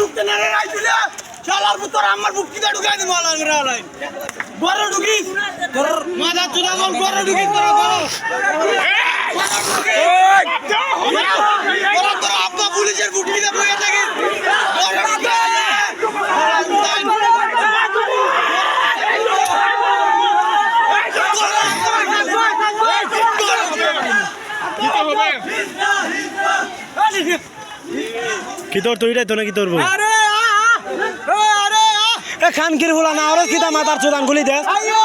ঢুকতে না রে রাইছিলে শালার পুত্র আমার বুকিটা ঢুকাই দিব আলান রে আলান বড় ঢুকিস? তোর মাথা চুদা বল বড় ঢুকিস তোর বড় বড় তোর আব্বা পুলিশের বইয়া থাকে কি তোর তুইটাই তো নাকি তোর বউ? আ এ খান কির বলা না ওরা কিতা মাতার চুদান গুলি দে। আইয়ো